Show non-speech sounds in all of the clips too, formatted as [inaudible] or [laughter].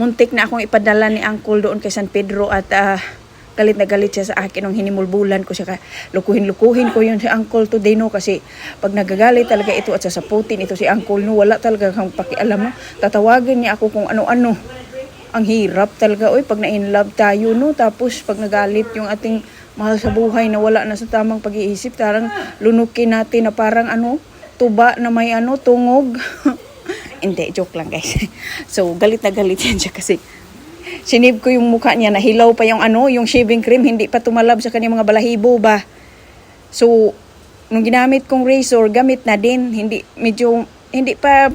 muntik na akong ipadala ni Uncle doon kay San Pedro at ah, galit na galit siya sa akin nung hinimulbulan ko siya. Lukuhin-lukuhin ko yun si Uncle today no? Kasi pag nagagalit talaga ito at sasaputin ito si Uncle no? Wala talaga kang pakialam no tatawagin niya ako kung ano-ano. Ang hirap talaga. Oy pag na-inlove tayo no? Tapos pag nagalit yung ating mahal sa buhay na wala na sa tamang pag-iisip tarang lunukin natin na parang ano tuba na may ano tungog [laughs] hindi joke lang guys. [laughs] So galit na galit yan siya kasi sinib ko yung mukha niya nahilaw pa yung ano yung shaving cream hindi pa tumalab sa kanyang mga balahibo ba? So nung ginamit kong razor gamit na din hindi medyo hindi pa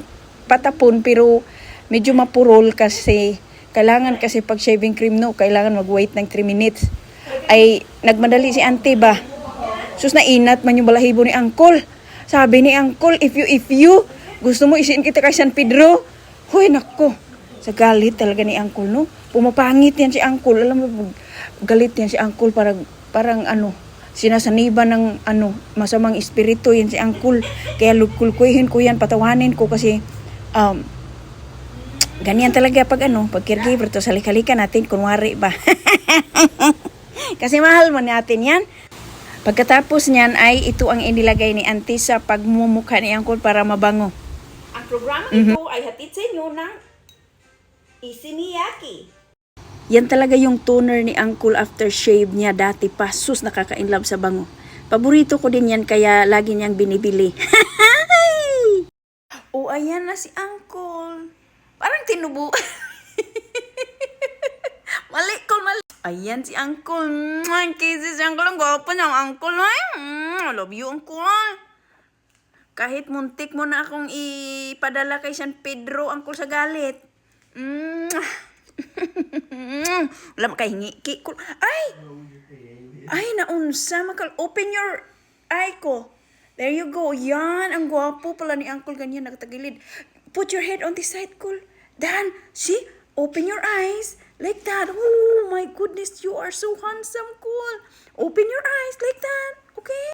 patapon pero medyo mapurol kasi kailangan kasi pag shaving cream no kailangan mag-wait ng 3 minutes. Ay nagmadali si auntie ba? Sus na inat man yung balahibo ni uncle. Sabi ni uncle if you if you gusto mo isiin kita kay San Pedro? Hoy nako. Sa galit talaga ni uncle no? Pumapangit yan si uncle. Alam mo galit yan si uncle. Parang parang ano sinasaniba ng ano masamang espiritu yan si uncle. Kaya lukulkuhin ko yan patawanin ko kasi um, ganyan talaga pag ano pag caregiver to salik-halika natin kunwari ba? [laughs] Kasi mahal mo natin yan. Pagkatapos niyan ay ito ang inilagay ni Auntie sa pagmumukha ni Uncle para mabango. Ang programa ito ay hatid sa inyo ng Isiniyaki. Yan talaga yung toner ni Uncle after shave niya dati pa. Sus, nakaka-inlove sa bango. Paborito ko din yan kaya lagi niyang binibili. [laughs] o ayan na si Uncle. Parang tinubo. [laughs] mali, Col, mali. Ayan si Uncle. Kisses si Uncle. Ang gwapo niya, ang Uncle. Ay, I love you, Uncle. Kahit muntik mo na akong ipadala kay San Pedro, Uncle, sa galit. Mm. [laughs] Wala makahingi. Kikul. Ay! Ay, naunsa. Makal open your eye ko. There you go. Yan. Ang gwapo pala ni Uncle. Ganyan, nakatagilid. Put your head on this side, Col. Dan, see? Open your eyes. Like that. Oh, my goodness. You are so handsome, Col. Open your eyes like that. Okay?